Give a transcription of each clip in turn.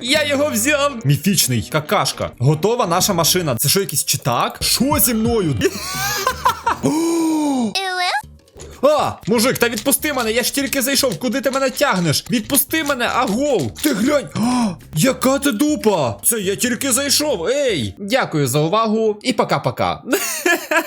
Я його взяв. Міфічний, какашка. Готова наша машина. Це що, якийсь читак? Що зі мною? А, мужик, та відпусти мене, я ж тільки зайшов. Куди ти мене тягнеш? Відпусти мене, агов! Ти глянь! А, яка ти дупа! Це я тільки зайшов. Ей! Дякую за увагу і пока-пока.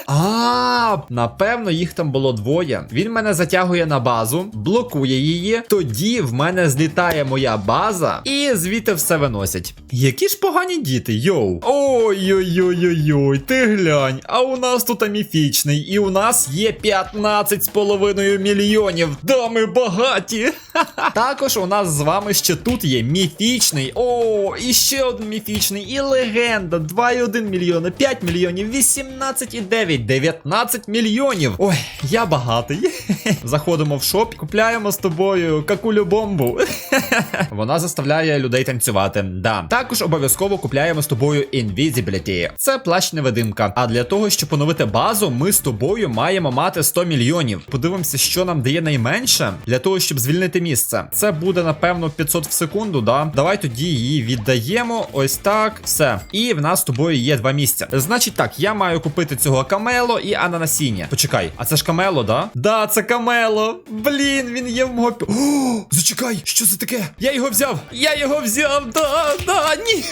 А, напевно, їх там було двоє. Він мене затягує на базу, блокує її. Тоді в мене злітає моя база, і звідти все виносять. Які ж погані діти, йоу. Ой-ой-ой-ой-ой, ти глянь. А у нас тут міфічний, і у нас є 15 з половиною мільйонів. Да, ми багаті. Також у нас з вами ще тут є міфічний. О, і ще один міфічний, і легенда. 2,1 мільйона, 5 мільйонів, 18,9, 19 мільйонів. Ой, я багатий. Заходимо в шоп, купляємо з тобою какулю бомбу. Вона заставляє людей танцювати. Да. Також обов'язково купляємо з тобою Invisibility. Це плащ невидимка. А для того, щоб поновити базу, ми з тобою маємо мати 100 мільйонів. Подивимося, що нам дає найменше для того, щоб звільнити місце. Це буде, напевно, 500 в секунду, да? Давай тоді її віддаємо. Ось так. Все. І в нас з тобою є два місця. Значить так, я маю купити цього камело і ананасіння. Почекай, а це ж камело, да? Да, це камело. Блін, він є в мого. О, зачекай, що це таке? Я його взяв! Я його взяв! Да, да, ні.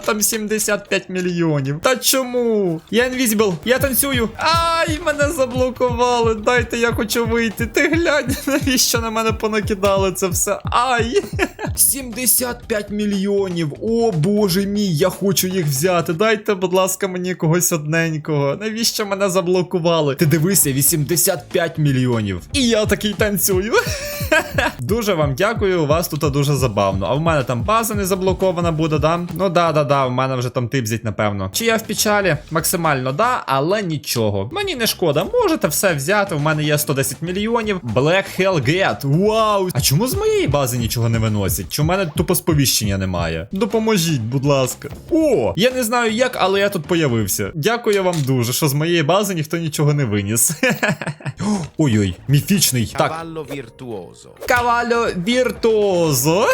Там 75 мільйонів. Та чому? Я інвізібл, я танцюю. Ай, мене заблокували. Дайте я хочу вийти. Ти глянь, навіщо на мене понакидали це все? Ай! 75 мільйонів. О боже мій, я хочу їх взяти. Дайте, будь ласка, мені когось одненького. Навіщо мене заблокували? Ти дивися, 85 мільйонів. І я такий танцюю. Дуже вам дякую, у вас тут дуже забавно. А в мене там база не заблокована буде, да? Ну да, да, да, в мене вже там типзять, напевно. Чи я в печалі? Максимально да, але нічого. Мені не шкода, можете все взяти. В мене є 110 мільйонів. Black Hell Get. Вау! А чому з моєї бази нічого не виносять? Чи в мене тупо сповіщення немає? Допоможіть, будь ласка. О! Я не знаю як, але я тут появився. Дякую вам дуже, що з моєї бази ніхто нічого не виніс. Ой-ой, міфічний. Так. Кавалю віртуозо.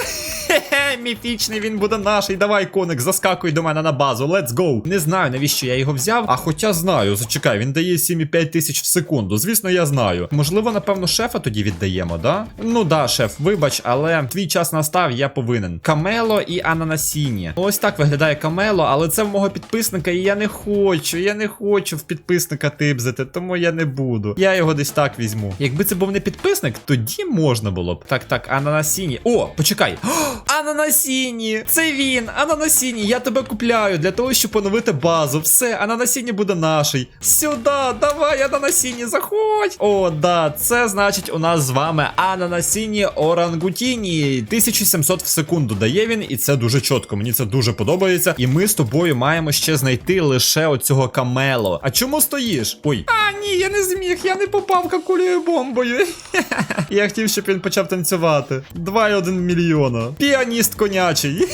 Міфічний він буде наший. Давай, коник, заскакуй до мене на базу. Let's go. Не знаю, навіщо я його взяв. А хоча знаю, зачекай, він дає 7,5 тисяч в секунду. Звісно, я знаю. Можливо, напевно, шефа тоді віддаємо, да? Ну да, шеф, вибач, але твій час настав, я повинен. Камело і ананасіні. Ось так виглядає камело, але це в мого підписника, і я не хочу. Я не хочу в підписника типзити, тому я не буду. Я його десь так візьму. Якби це був не підписник, тоді можна було б. Так, так, ананасіні. О, почекай. Ананасіні! Це він! Ананасіні, я тебе купляю для того, щоб поновити базу. Все, ананасіні буде наший. Сюди, давай, ананасіні, заходь! О, да, це значить у нас з вами ананасіні орангутіні. 1700 в секунду дає він, і це дуже чітко. Мені це дуже подобається. І ми з тобою маємо ще знайти лише оцього камело. А чому стоїш? Ой. А, ні, я не зміг, я не попав какулею бомбою. Я хотів, щоб він почав танцювати. 2,1 мільйона. Піаніст конячий.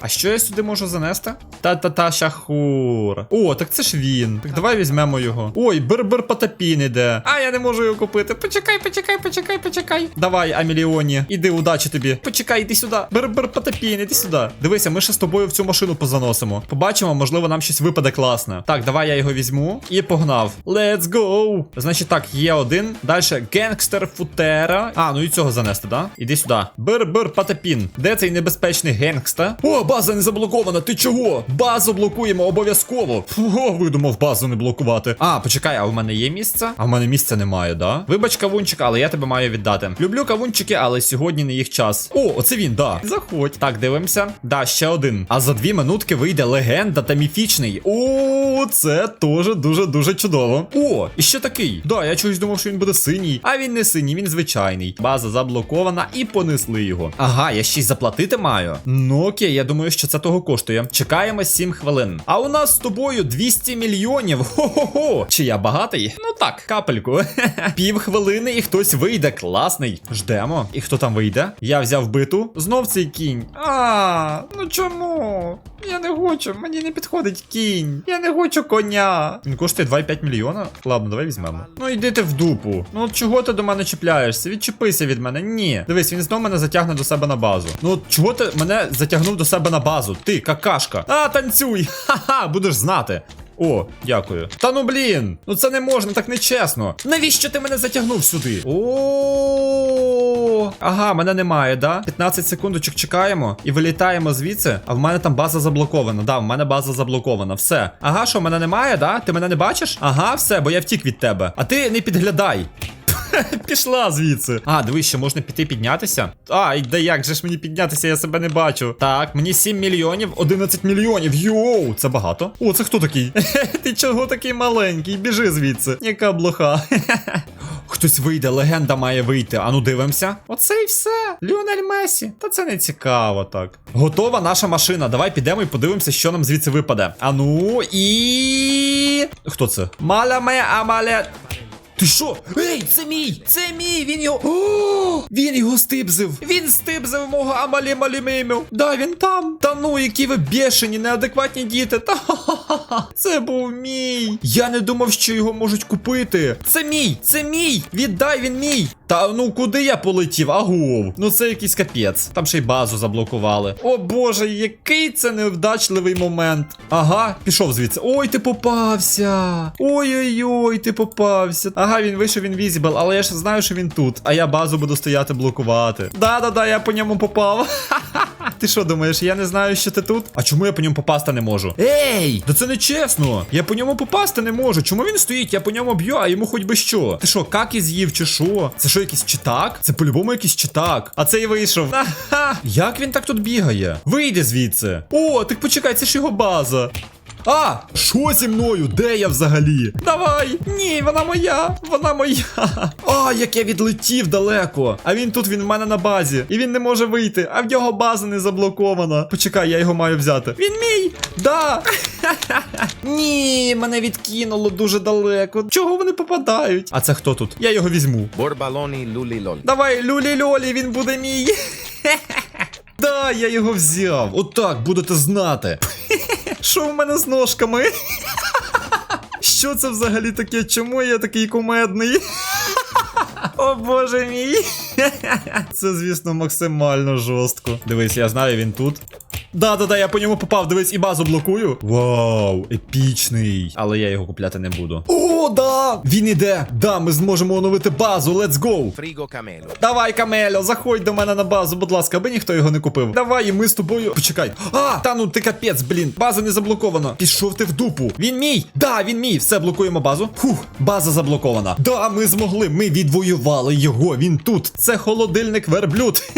А що я сюди можу занести? Та-та-та шахур. О, так це ж він. Так давай візьмемо його. Ой, бир-бир потапін іде. А я не можу його купити. Почекай, почекай, почекай, почекай. Давай, Аміліоні. Іди, удачі тобі. Почекай, іди сюди. Бир-бир потапін, іди сюди. Дивися, ми ще з тобою в цю машину позаносимо. Побачимо, можливо, нам щось випаде класне. Так, давай я його візьму і погнав. Let's go. Значить, так, є один. Далі генгстер футера. А, ну і цього занести, да? Іди сюди. Бир-бир потапін. Де цей небезпечний генгста? О, база не заблокована. Ти чого? Базу блокуємо обов'язково. Фу, видумав базу не блокувати. А, почекай, а в мене є місце? А в мене місця немає, да? Вибач, кавунчик, але я тебе маю віддати. Люблю кавунчики, але сьогодні не їх час. О, оце він, да. Заходь. Так, дивимося. Да, ще один. А за дві минутки вийде легенда та міфічний. О, це теж дуже-дуже чудово. О, і ще такий. Да, я чогось думав, що він буде синій. А він не синій, він звичайний. База заблокована і понесли його. Ага, я ще й заплатити маю. Ну окей, я думаю, що це того коштує. Чекаємо 7 хвилин. А у нас з тобою 200 мільйонів. Хо-хо-хо. Чи я багатий? Ну так, капельку. Пів хвилини і хтось вийде. Класний. Ждемо. І хто там вийде? Я взяв биту. Знов цей кінь. А, ну чому? Я не хочу, мені не підходить кінь. Я не хочу коня. Він коштує 2,5 мільйона. Ладно, давай візьмемо. Ну йди ти в дупу. Ну от чого ти до мене чіпляєшся? Відчепися від мене. Ні. Дивись, він знову мене затягне до себе на базу. Ну от чого ти мене затягнув до себе на базу? Ти, какашка. А, танцюй! Ха-ха, будеш знати. О, дякую. Та ну блін, ну це не можна, так не чесно. Навіщо ти мене затягнув сюди? О, ага, мене немає, да? 15 секундочок чекаємо і вилітаємо звідси. А в мене там база заблокована. Да, в мене база заблокована. Все. Ага, що мене немає, да? Ти мене не бачиш? Ага, все, бо я втік від тебе. А ти не підглядай. Пішла звідси. А, дивись, ще можна піти піднятися. А, і де як же ж мені піднятися, я себе не бачу. Так, мені 7 мільйонів, 11 мільйонів. Йоу, це багато. О, це хто такий? Ти чого такий маленький? Біжи звідси. Яка блоха. Хтось вийде, легенда має вийти. Ану, дивимося. Оце і все. Ліонель Месі. Та це не цікаво так. Готова наша машина. Давай підемо і подивимося, що нам звідси випаде. Ану і. Хто це? Маляме амале. Ти що? Ей, це мій! Це мій! Він його. О, він його стибзив! Він стибзив мого амалі малімеймю! Да, він там! Та ну, які ви бешені, неадекватні діти! Та ха-ха-ха! Це був мій! Я не думав, що його можуть купити! Це мій! Це мій! Віддай він мій! Та ну куди я полетів? Агов! Ну це якийсь капець. Там ще й базу заблокували. О боже, який це невдачливий момент. Ага, пішов звідси. Ой, ти попався. Ой-ой-ой, ти попався. Ага, він вийшов інвізібл, але я ж знаю, що він тут. А я базу буду стояти блокувати. Да-да-да, я по ньому попав. Ти що думаєш, я не знаю, що ти тут? А чому я по ньому попасти не можу? Ей! Да це не чесно! Я по ньому попасти не можу. Чому він стоїть? Я по ньому б'ю, а йому хоч би що. Ти що, какі з'їв чи що? Це що, якийсь читак? Це по-любому якийсь читак. А цей вийшов. Ага! Як він так тут бігає? Вийди звідси. О, так почекай, це ж його база. А, що зі мною? Де я взагалі? Давай! Ні, вона моя! Вона моя! А, як я відлетів далеко! А він тут, він в мене на базі. І він не може вийти, а в нього база не заблокована. Почекай, я його маю взяти. Він мій! Да! Ні, мене відкинуло дуже далеко. Чого вони попадають? А це хто тут? Я його візьму. Борбалоні Лулілоль. Давай, люлі льолі, він буде мій. Да, я його взяв. Отак будете знати. Що в мене з ножками? Що це взагалі таке? Чому я такий кумедний? О боже мій. Це, звісно, максимально жорстко. Дивись, я знаю, він тут. Да-да-да, я по ньому попав, дивись, і базу блокую. Вау, епічний. Але я його купляти не буду. О, да! Він іде! Да, ми зможемо оновити базу, let's go! Фріго Камело. Давай, Камельо, заходь до мене на базу, будь ласка, аби ніхто його не купив. Давай, і ми з тобою. Почекай. А, та ну ти капець, блін. База не заблокована. Пішов ти в дупу. Він мій. Да, він мій. Все, блокуємо базу. Фух, база заблокована. Да, ми змогли. Ми відвоювали його. Він тут. Це холодильник верблюд.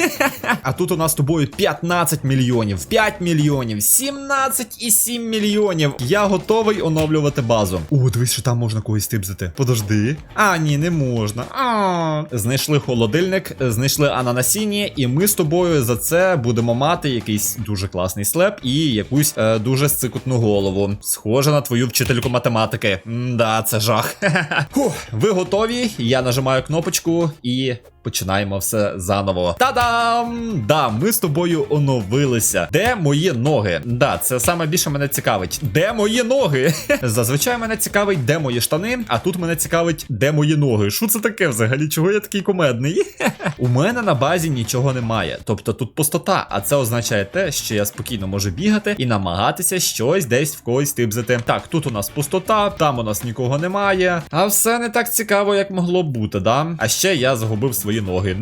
А тут у нас з тобою 15 мільйонів. 5 мільйонів, 17,7 мільйонів. Я готовий оновлювати базу. О, дивись, що там можна когось типзити. Подожди. А, ні, не можна. А. Знайшли холодильник, знайшли ананасіні, і ми з тобою за це будемо мати якийсь дуже класний слеп і якусь е, дуже сцикутну голову. Схоже на твою вчительку математики. Да, це жах. Фух, ви готові? Я нажимаю кнопочку і. Починаємо все заново. Та-дам! Да, ми з тобою оновилися. Де мої ноги? Да, це саме більше мене цікавить. Де мої ноги? Зазвичай мене цікавить, де мої штани, а тут мене цікавить, де мої ноги. Що це таке взагалі? Чого я такий кумедний? У мене на базі нічого немає. Тобто тут пустота, а це означає те, що я спокійно можу бігати і намагатися щось десь в когось типзити. Так, тут у нас пустота, там у нас нікого немає. А все не так цікаво, як могло бути, да? А ще я загубив свої ноги.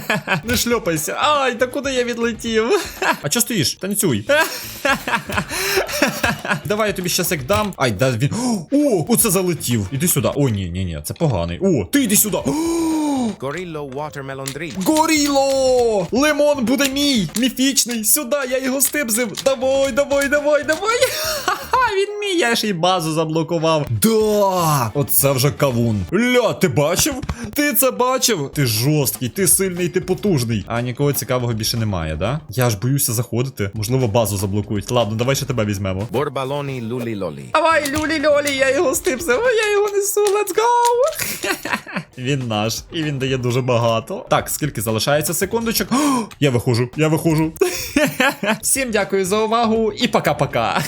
Не шльопайся. Ай, та куди я відлетів? А чо стоїш? Танцюй. Давай я тобі щас як дам. Ай, да він. О, оце залетів. Іди сюди. О, ні, ні, ні, це поганий. О, ти йди сюди. Горілло Watermelon Drink. Горіло! Лимон буде мій! Міфічний! Сюди, я його стибзив! Давай, давай, давай, давай! Він мій, я ж і базу заблокував. Да! Оце вже кавун. Ля, ти бачив? Ти це бачив? Ти жорсткий, ти сильний, ти потужний. А нікого цікавого більше немає, да? Я ж боюся заходити. Можливо, базу заблокують. Ладно, давай ще тебе візьмемо. Борбалоні лулі лолі. Давай, люлі льолі, я його стипсив, я його несу, let's go! Він наш, і він дає дуже багато. Так, скільки залишається секундочок? О, я виходжу, я виходжу. Всім дякую за увагу і пока-пока.